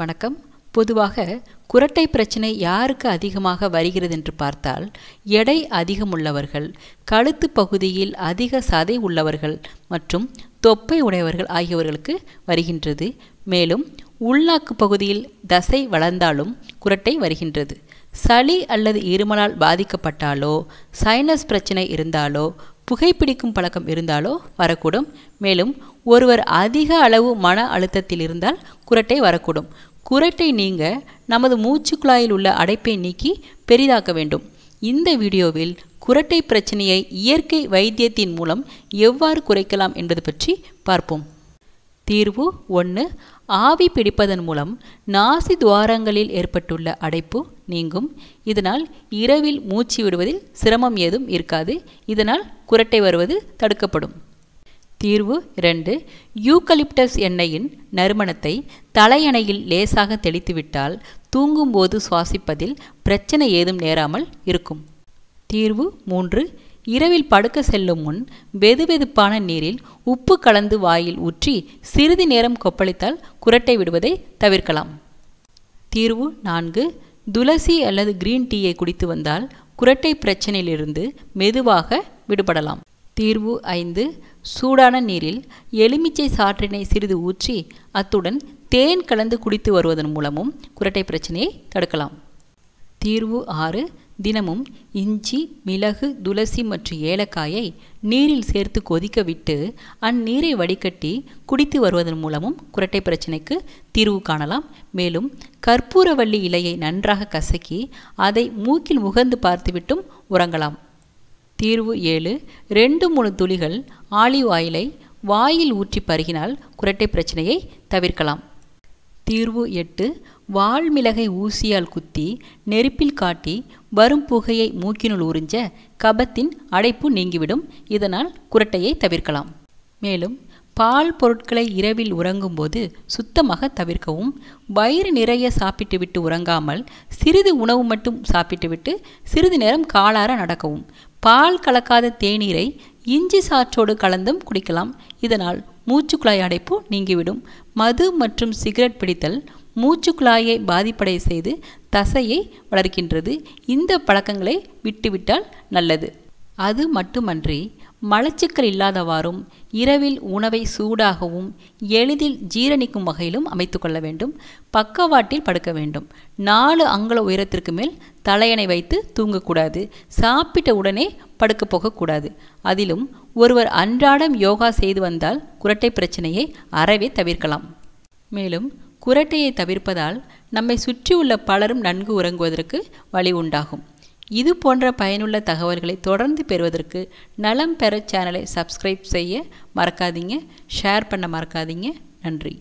வணக்கம். பொதுவாக குரட்டை பிரச்சனை யாருக்கு அதிகமாக வருகிறது என்று பார்த்தால் எடை அதிகமுள்ளவர்கள் கழுத்து பகுதியில் அதிக சதை உள்ளவர்கள் மற்றும் தொப்பை உடையவர்கள் ஆகியவர்களுக்கு வருகின்றது. மேலும் உள்நாக்கு பகுதியில் தசை வளர்ந்தாலும் குரட்டை வருகின்றது. சளி அல்லது இருமலால் பாதிக்கப்பட்டாலோ சைனஸ் பிரச்சனை இருந்தாலோ புகைப்பிடிக்கும் பழக்கம் இருந்தாலோ வரக்கூடும். மேலும் ஒருவர் அதிக அளவு மன அழுத்தத்தில் இருந்தால் குரட்டை வரக்கூடும். குரட்டை நீங்க நமது மூச்சுக்குழாயில் உள்ள அடைப்பை நீக்கி பெரிதாக்க வேண்டும். இந்த வீடியோவில் குரட்டை பிரச்சனையை இயற்கை வைத்தியத்தின் மூலம் எவ்வாறு குறைக்கலாம் என்பது பற்றி பார்ப்போம். தீர்வு ஒன்று ஆவி பிடிப்பதன் மூலம் நாசி துவாரங்களில் ஏற்பட்டுள்ள அடைப்பு நீங்கும். இதனால் இரவில் மூச்சு விடுவதில் சிரமம் ஏதும் இருக்காது. இதனால் குரட்டை வருவது தடுக்கப்படும். தீர்வு ரெண்டு யூகலிப்டஸ் எண்ணெயின் நறுமணத்தை தலையணையில் லேசாக தெளித்துவிட்டால் தூங்கும்போது சுவாசிப்பதில் பிரச்சனை ஏதும் நேராமல் இருக்கும். தீர்வு மூன்று. இரவில் படுக்க செல்லும் முன் வெதுவெதுப்பான நீரில் உப்பு கலந்து வாயில் ஊற்றி சிறிது நேரம் கொப்பளித்தால் குரட்டை விடுவதை தவிர்க்கலாம். தீர்வு நான்கு. துளசி அல்லது கிரீன் டீயை குடித்து வந்தால் குரட்டை பிரச்சனையிலிருந்து மெதுவாக விடுபடலாம். தீர்வு ஐந்து. சூடான நீரில் எலுமிச்சை சாற்றினை சிறிது ஊற்றி அத்துடன் தேன் கலந்து குடித்து வருவதன் மூலமும் குரட்டை பிரச்சனையை தடுக்கலாம். தீர்வு ஆறு. தினமும் இஞ்சி மிளகு துளசி மற்றும் ஏலக்காயை நீரில் சேர்த்து கொதிக்க விட்டு அந்நீரை வடிகட்டி குடித்து வருவதன் மூலமும் குரட்டை பிரச்சனைக்கு தீர்வு காணலாம். மேலும் கற்பூரவள்ளி இலையை நன்றாக கசக்கி அதை மூக்கில் முகந்து பார்த்துவிட்டும் உறங்கலாம். தீர்வு ஏழு. ரெண்டு மூணு துளிகள் ஆலிவ் ஆயிலை வாயில் ஊற்றி பருகினால் குரட்டை பிரச்சனையை தவிர்க்கலாம். தீர்வு எட்டு. வால்மிளகை ஊசியால் குத்தி நெருப்பில் காட்டி வரும் புகையை மூக்கினுள் உறிஞ்ச கபத்தின் அடைப்பு நீங்கிவிடும். இதனால் குரட்டையை தவிர்க்கலாம். மேலும் பால் பொருட்களை இரவில் உறங்கும்போது சுத்தமாக தவிர்க்கவும் வயிறு நிறைய சாப்பிட்டுவிட்டு உறங்காமல் சிறிது உணவு மட்டும் சாப்பிட்டுவிட்டு சிறிது நேரம் காலார நடக்கவும். பால் கலக்காத தேநீரை இஞ்சி சாற்றோடு கலந்தும் குடிக்கலாம். இதனால் மூச்சுக்குழாய் அடைப்பு நீங்கிவிடும். மது மற்றும் சிகரெட் பிடித்தல் மூச்சுக்குழாயை பாதிப்படைய செய்து தசையை வளர்க்கின்றது. இந்த பழக்கங்களை விட்டுவிட்டால் நல்லது. அது மட்டுமன்றி மலச்சிக்கல் இல்லாதவாறும் இரவில் உணவை சூடாகவும் எளிதில் ஜீரணிக்கும் வகையிலும் அமைத்து கொள்ள வேண்டும். பக்கவாட்டில் படுக்க வேண்டும். நாலு அங்குல உயரத்திற்கு மேல் தலையணை வைத்து தூங்கக்கூடாது. சாப்பிட்ட உடனே படுக்க போகக்கூடாது. அதிலும் ஒருவர் அன்றாடம் யோகா செய்து வந்தால் குரட்டை பிரச்சனையை அறவே தவிர்க்கலாம். மேலும் குரட்டையை தவிர்ப்பதால் நம்மை சுற்றியுள்ள பலரும் நன்கு உறங்குவதற்கு வழி உண்டாகும். இது போன்ற பயனுள்ள தகவல்களை தொடர்ந்து பெறுவதற்கு நலம் பெற சேனலை சப்ஸ்கிரைப் செய்ய மறக்காதீங்க. ஷேர் பண்ண மறக்காதீங்க. நன்றி.